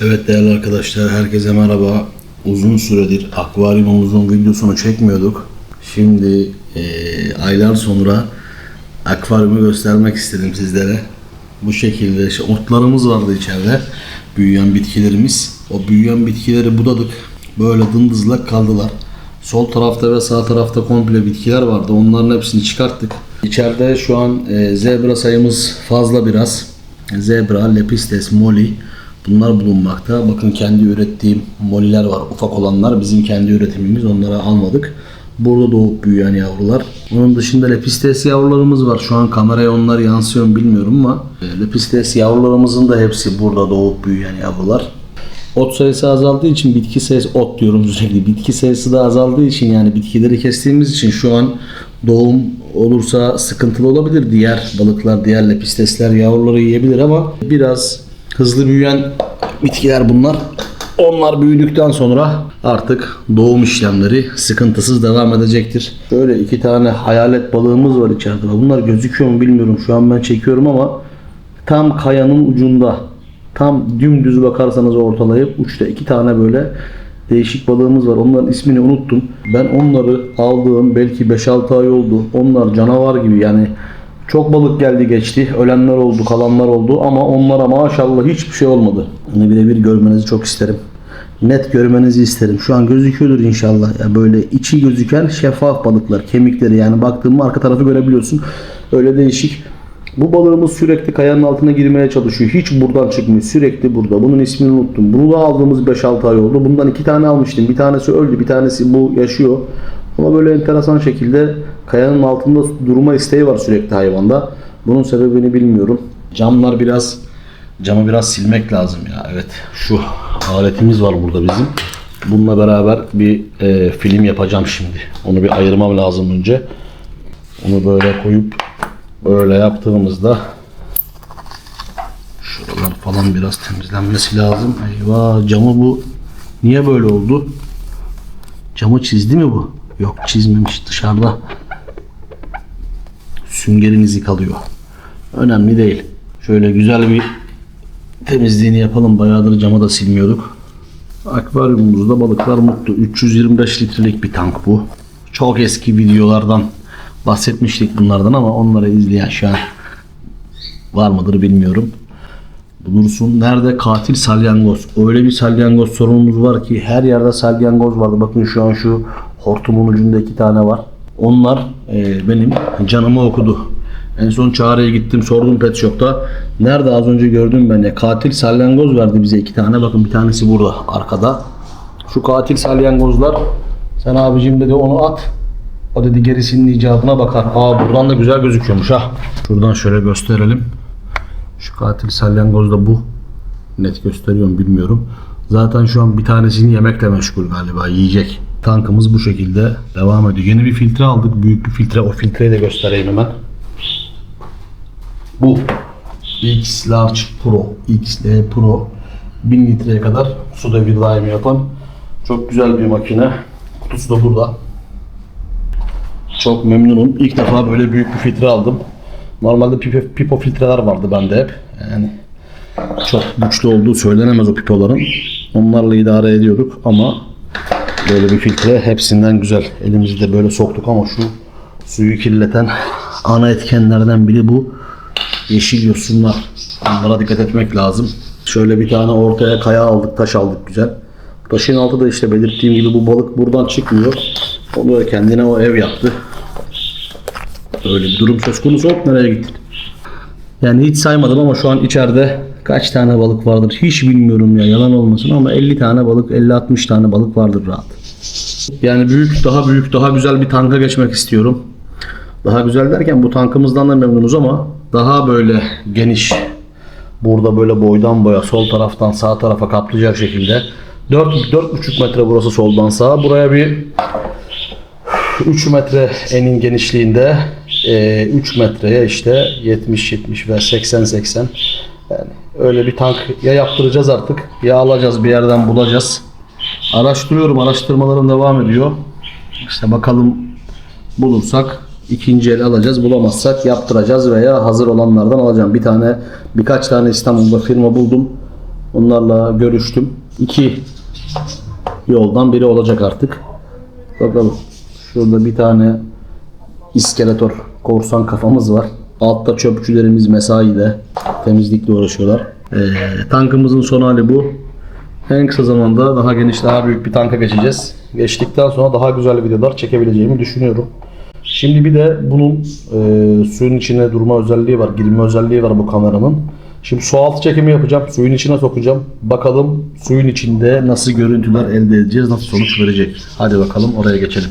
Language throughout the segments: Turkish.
Evet değerli arkadaşlar, herkese merhaba. Uzun süredir akvaryumumuzun videosunu çekmiyorduk. Şimdi eee, aylar sonra akvaryumu göstermek istedim sizlere. Bu şekilde işte otlarımız vardı içeride. Büyüyen bitkilerimiz. O büyüyen bitkileri budadık. Böyle dındızlak kaldılar. Sol tarafta ve sağ tarafta komple bitkiler vardı. Onların hepsini çıkarttık. İçeride şu an eee, zebra sayımız fazla biraz. Zebra, lepistes, moli bunlar bulunmakta. Bakın kendi ürettiğim moliler var. Ufak olanlar bizim kendi üretimimiz. Onları almadık. Burada doğup büyüyen yavrular. Onun dışında lepistes yavrularımız var. Şu an kameraya onlar yansıyor mu bilmiyorum ama e, lepistes yavrularımızın da hepsi burada doğup büyüyen yavrular. Ot sayısı azaldığı için bitki sayısı ot diyorum sürekli. Bitki sayısı da azaldığı için yani bitkileri kestiğimiz için şu an doğum olursa sıkıntılı olabilir. Diğer balıklar, diğer lepistesler yavruları yiyebilir ama biraz hızlı büyüyen bitkiler bunlar. Onlar büyüdükten sonra artık doğum işlemleri sıkıntısız devam edecektir. Şöyle iki tane hayalet balığımız var içeride. Bunlar gözüküyor mu bilmiyorum. Şu an ben çekiyorum ama tam kayanın ucunda tam dümdüz bakarsanız ortalayıp uçta iki tane böyle değişik balığımız var. Onların ismini unuttum. Ben onları aldığım belki 5-6 ay oldu. Onlar canavar gibi yani çok balık geldi geçti. Ölenler oldu, kalanlar oldu ama onlara maşallah hiçbir şey olmadı. Onu birebir görmenizi çok isterim. Net görmenizi isterim. Şu an gözüküyordur inşallah. Ya böyle içi gözüken şeffaf balıklar, kemikleri yani baktığımda arka tarafı görebiliyorsun. Öyle değişik. Bu balığımız sürekli kayanın altına girmeye çalışıyor. Hiç buradan çıkmıyor. Sürekli burada. Bunun ismini unuttum. Bunu da aldığımız 5-6 ay oldu. Bundan iki tane almıştım. Bir tanesi öldü. Bir tanesi bu yaşıyor. Ama böyle enteresan şekilde kayanın altında durma isteği var sürekli hayvanda. Bunun sebebini bilmiyorum. Camlar biraz camı biraz silmek lazım ya. Evet. Şu aletimiz var burada bizim. Bununla beraber bir e, film yapacağım şimdi. Onu bir ayırmam lazım önce. Onu böyle koyup böyle yaptığımızda şuralar falan biraz temizlenmesi lazım. Eyvah camı bu niye böyle oldu? Camı çizdi mi bu? Yok çizmemiş dışarıda. Süngerin izi kalıyor. Önemli değil. Şöyle güzel bir temizliğini yapalım. Bayağıdır camı da silmiyorduk. Akvaryumumuzda balıklar mutlu. 325 litrelik bir tank bu. Çok eski videolardan bahsetmiştik bunlardan ama onları izleyen şu an var mıdır bilmiyorum. Bulursun. Nerede? Katil salyangoz. Öyle bir salyangoz sorunumuz var ki her yerde salyangoz vardı. Bakın şu an şu hortumun ucunda iki tane var. Onlar e, benim canımı okudu. En son çağrıya gittim sordum pet shop'ta. Nerede az önce gördüm ben ya. Katil salyangoz verdi bize iki tane. Bakın bir tanesi burada arkada. Şu katil salyangozlar sen abicim dedi onu at. O dedi gerisinin icabına bakar. Aa buradan da güzel gözüküyormuş ha. Şuradan şöyle gösterelim. Şu katil salyangoz da bu. Net gösteriyorum bilmiyorum. Zaten şu an bir tanesini yemekle meşgul galiba yiyecek. Tankımız bu şekilde devam ediyor. Yeni bir filtre aldık. Büyük bir filtre. O filtreyi de göstereyim hemen. Bu X Large Pro. XL Pro. 1000 litreye kadar su devri daimi yapan çok güzel bir makine. Kutusu da burada. Çok memnunum. İlk defa böyle büyük bir filtre aldım. Normalde pipo, pipo filtreler vardı bende hep. Yani çok güçlü olduğu söylenemez o pipoların. Onlarla idare ediyorduk ama böyle bir filtre hepsinden güzel. Elimizi de böyle soktuk ama şu suyu kirleten ana etkenlerden biri bu yeşil yosunlar. Onlara dikkat etmek lazım. Şöyle bir tane ortaya kaya aldık, taş aldık güzel. Taşın altı da işte belirttiğim gibi bu balık buradan çıkmıyor. O da kendine o ev yaptı. Öyle bir durum söz konusu. Hop nereye gittin? Yani hiç saymadım ama şu an içeride kaç tane balık vardır hiç bilmiyorum ya yalan olmasın ama 50 tane balık 50-60 tane balık vardır rahat. Yani büyük daha büyük daha güzel bir tanka geçmek istiyorum. Daha güzel derken bu tankımızdan da memnunuz ama daha böyle geniş burada böyle boydan boya sol taraftan sağ tarafa kaplayacak şekilde 4 4,5 metre burası soldan sağa buraya bir 3 metre enin genişliğinde e, 3 metreye işte 70-70 ve 80-80 yani öyle bir tank ya yaptıracağız artık ya alacağız bir yerden bulacağız. Araştırıyorum araştırmalarım devam ediyor. İşte bakalım bulursak ikinci el alacağız bulamazsak yaptıracağız veya hazır olanlardan alacağım. Bir tane birkaç tane İstanbul'da firma buldum. Onlarla görüştüm. İki yoldan biri olacak artık. Bakalım. Şurada bir tane iskeletor korsan kafamız var. Altta çöpçülerimiz mesaide temizlikle uğraşıyorlar. Ee, tankımızın son hali bu. En kısa zamanda daha geniş, daha büyük bir tanka geçeceğiz. Geçtikten sonra daha güzel videolar çekebileceğimi düşünüyorum. Şimdi bir de bunun e, suyun içine durma özelliği var, girme özelliği var bu kameranın. Şimdi su altı çekimi yapacağım, suyun içine sokacağım. Bakalım suyun içinde nasıl görüntüler elde edeceğiz, nasıl sonuç verecek. Hadi bakalım oraya geçelim.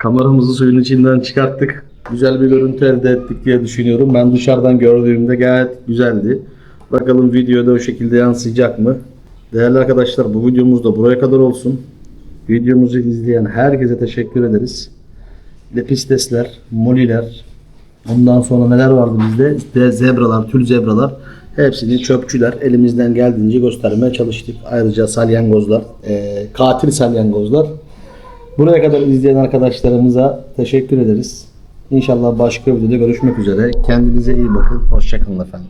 Kameramızı suyun içinden çıkarttık. Güzel bir görüntü elde ettik diye düşünüyorum. Ben dışarıdan gördüğümde gayet güzeldi. Bakalım videoda o şekilde yansıyacak mı? Değerli arkadaşlar bu videomuz da buraya kadar olsun. Videomuzu izleyen herkese teşekkür ederiz. Lepistesler, moliler, ondan sonra neler vardı bizde? İşte zebralar, tül zebralar. Hepsini çöpçüler elimizden geldiğince göstermeye çalıştık. Ayrıca salyangozlar, eee, katil salyangozlar. Buraya kadar izleyen arkadaşlarımıza teşekkür ederiz. İnşallah başka videoda görüşmek üzere. Kendinize iyi bakın. Hoşçakalın efendim.